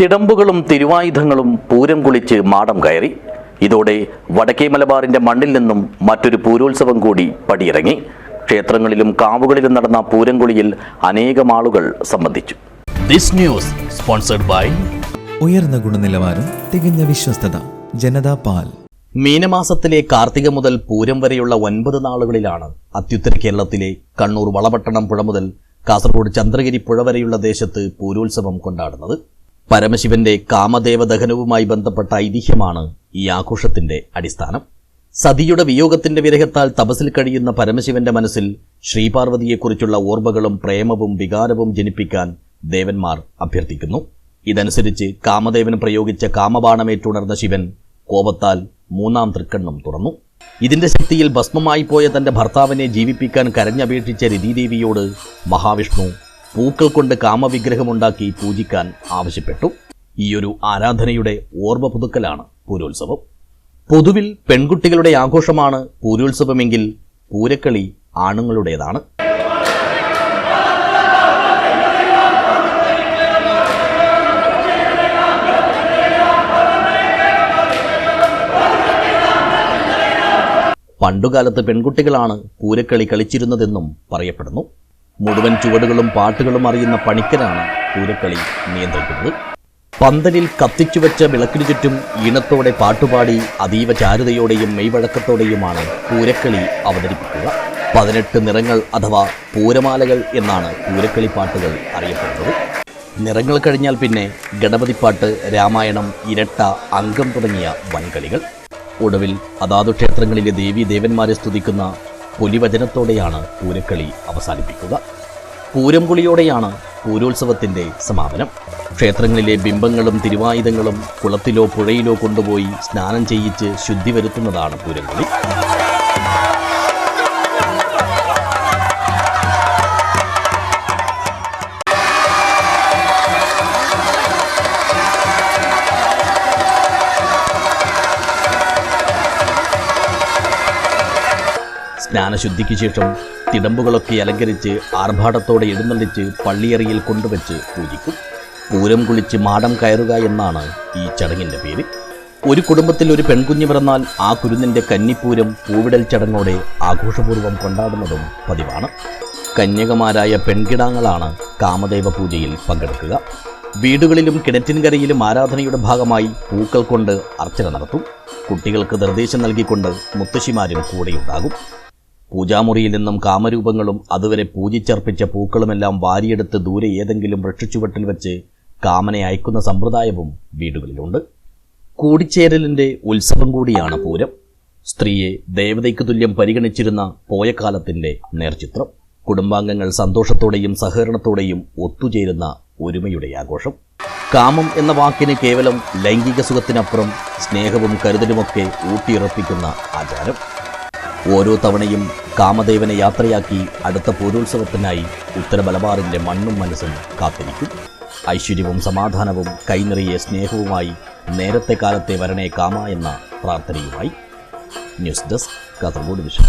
തിടമ്പുകളും തിരുവായുധങ്ങളും പൂരം കുളിച്ച് മാടം കയറി. ഇതോടെ വടക്കേ മലബാറിന്റെ മണ്ണിൽ നിന്നും മറ്റൊരു പൂരോത്സവം കൂടി പടിയിറങ്ങി. ക്ഷേത്രങ്ങളിലും കാവുകളിലും നടന്ന പൂരംകുളിയിൽ അനേകം ആളുകൾ സംബന്ധിച്ചു. ദിസ് ന്യൂസ് സ്പോൺസർഡ് ബൈ ഉയർന്ന ഗുണനിലവാരം തികഞ്ഞ വിശ്വസ്തത ജനതാ പാൽ. മീനമാസത്തിലെ കാർത്തിക മുതൽ പൂരം വരെയുള്ള ഒൻപത് നാളുകളിലാണ് അത്യുത്തര കേരളത്തിലെ കണ്ണൂർ വളപട്ടണം പുഴ മുതൽ കാസർഗോഡ് ചന്ദ്രഗിരി പുഴ വരെയുള്ള ദേശത്ത് പൂരോത്സവം കൊണ്ടാടുന്നത്. പരമശിവന്റെ കാമദേവ ദഹനവുമായി ബന്ധപ്പെട്ട ഐതിഹ്യമാണ് ഈ ആഘോഷത്തിന്റെ അടിസ്ഥാനം. സതിയുടെ വിയോഗത്തിന്റെ വിരഹത്താൽ തപസിൽ കഴിയുന്ന പരമശിവന്റെ മനസ്സിൽ ശ്രീപാർവതിയെക്കുറിച്ചുള്ള ഓർമ്മകളും പ്രേമവും വികാരവും ജനിപ്പിക്കാൻ ദേവന്മാർ അഭ്യർത്ഥിക്കുന്നു. ഇതനുസരിച്ച് കാമദേവൻ പ്രയോഗിച്ച കാമബാണമേറ്റുണർന്ന ശിവൻ കോപത്താൽ മൂന്നാം തൃക്കണ്ണും തുറന്നു. ഇതിന്റെ ശക്തിയിൽ ഭസ്മമായി പോയ തന്റെ ഭർത്താവിനെ ജീവിപ്പിക്കാൻ കരഞ്ഞപേക്ഷിച്ച രതിദേവിയോട് മഹാവിഷ്ണു പൂക്കൾ കൊണ്ട് കാമവിഗ്രഹമുണ്ടാക്കി പൂജിക്കാൻ ആവശ്യപ്പെട്ടു. ഈയൊരു ആരാധനയുടെ ഓർമ്മ പുതുക്കലാണ് പൂരോത്സവം. പൊതുവിൽ പെൺകുട്ടികളുടെ ആഘോഷമാണ് പൂരോത്സവമെങ്കിൽ പൂരക്കളി ആണുങ്ങളുടേതാണ്. പണ്ടുകാലത്ത് പെൺകുട്ടികളാണ് പൂരക്കളി കളിച്ചിരുന്നതെന്നും പറയപ്പെടുന്നു. മുഴുവൻ ചുവടുകളും പാട്ടുകളും അറിയുന്ന പണിക്കരാണ് പൂരക്കളി നിയന്ത്രിക്കുന്നത്. പന്തലിൽ കത്തിച്ചുവെച്ച വിളക്കിനു ചുറ്റും ഈണത്തോടെ പാട്ടുപാടി അതീവ ചാരുതയോടെയും മെയ്വഴക്കത്തോടെയുമാണ് പൂരക്കളി അവതരിപ്പിക്കുക. പതിനെട്ട് നിറങ്ങൾ അഥവാ പൂരമാലകൾ എന്നാണ് പൂരക്കളി പാട്ടുകൾ അറിയപ്പെടുന്നത്. നിറങ്ങൾ കഴിഞ്ഞാൽ പിന്നെ ഗണപതിപ്പാട്ട് രാമായണം ഇരട്ട അംഗം തുടങ്ങിയ വൻകളികൾ. ഒടുവിൽ അതാതു ക്ഷേത്രങ്ങളിലെ ദേവീ ദേവന്മാരെ സ്തുതിക്കുന്ന പൊലിവചനത്തോടെയാണ് പൂരക്കളി അവസാനിപ്പിക്കുക. പൂരംകുളിയോടെയാണ് പൂരോത്സവത്തിന്റെ സമാപനം. ക്ഷേത്രങ്ങളിലെ ബിംബങ്ങളും തിരുവായുധങ്ങളും കുളത്തിലോ പുഴയിലോ കൊണ്ടുപോയി സ്നാനം ചെയ്യിച്ച് ശുദ്ധി വരുത്തുന്നതാണ് പൂരംകുളി സ്നാനശുദ്ധിക്ക് ശേഷം തിടമ്പുകളൊക്കെ അലങ്കരിച്ച് ആർഭാടത്തോടെ എഴുന്നള്ളിച്ച് പള്ളിയറിയിൽ കൊണ്ടുവച്ച് പൂജിക്കും. പൂരം കുളിച്ച് മാടം കയറുക എന്നാണ് ഈ ചടങ്ങിന്റെ പേര്. ഒരു കുടുംബത്തിൽ ഒരു പെൺകുഞ്ഞ് പിറന്നാൽ ആ കുരുന്നിന്റെ കന്നിപ്പൂരം പൂവിടൽ ചടങ്ങോടെ ആഘോഷപൂർവം കൊണ്ടാടുന്നതും പതിവാണ്. കന്യകമാരായ പെൺകിടാങ്ങളാണ് കാമദേവ പൂജയിൽ പങ്കെടുക്കുക. വീടുകളിലും കിണറ്റിൻകരയിലും ആരാധനയുടെ ഭാഗമായി പൂക്കൾ കൊണ്ട് അർച്ചന നടത്തും. കുട്ടികൾക്ക് നിർദ്ദേശം നൽകിക്കൊണ്ട് മുത്തശ്ശിമാരും കൂടെയുണ്ടാകും. പൂജാമുറിയിൽ നിന്നും കാമരൂപങ്ങളും അതുവരെ പൂജിച്ചർപ്പിച്ച പൂക്കളുമെല്ലാം വാരിയെടുത്ത് ദൂരെ ഏതെങ്കിലും വൃക്ഷച്ചുവട്ടിൽ വെച്ച് കാമനെ അയക്കുന്ന സമ്പ്രദായവും വീടുകളിലുണ്ട്. കൂടിച്ചേരലിന്റെ ഉത്സവം കൂടിയാണ് പൂരം. സ്ത്രീയെ ദേവതയ്ക്ക് തുല്യം പരിഗണിച്ചിരുന്ന പോയകാലത്തിന്റെ നേർചിത്രം. കുടുംബാംഗങ്ങൾ സന്തോഷത്തോടെയും സഹകരണത്തോടെയും ഒത്തുചേരുന്ന ഒരുമയുടെ ആഘോഷം. കാമം എന്ന വാക്കിന് കേവലം ലൈംഗിക സുഖത്തിനപ്പുറം സ്നേഹവും കരുതലുമൊക്കെ ഊട്ടിയുറപ്പിക്കുന്ന ആചാരം. ഓരോ തവണയും കാമദേവനെ യാത്രയാക്കി അടുത്ത പൂരോത്സവത്തിനായി ഉത്തര മലബാറിന്റെ മണ്ണും മനസ്സും കാത്തിരിക്കും. ഐശ്വര്യവും സമാധാനവും കൈനിറിയ സ്നേഹവുമായി നേരത്തെ കാലത്തെ വരണേ കാമ എന്ന പ്രാർത്ഥനയുമായി ന്യൂസ് ഡെസ്ക് കാസർഗോഡ് വിഷൻ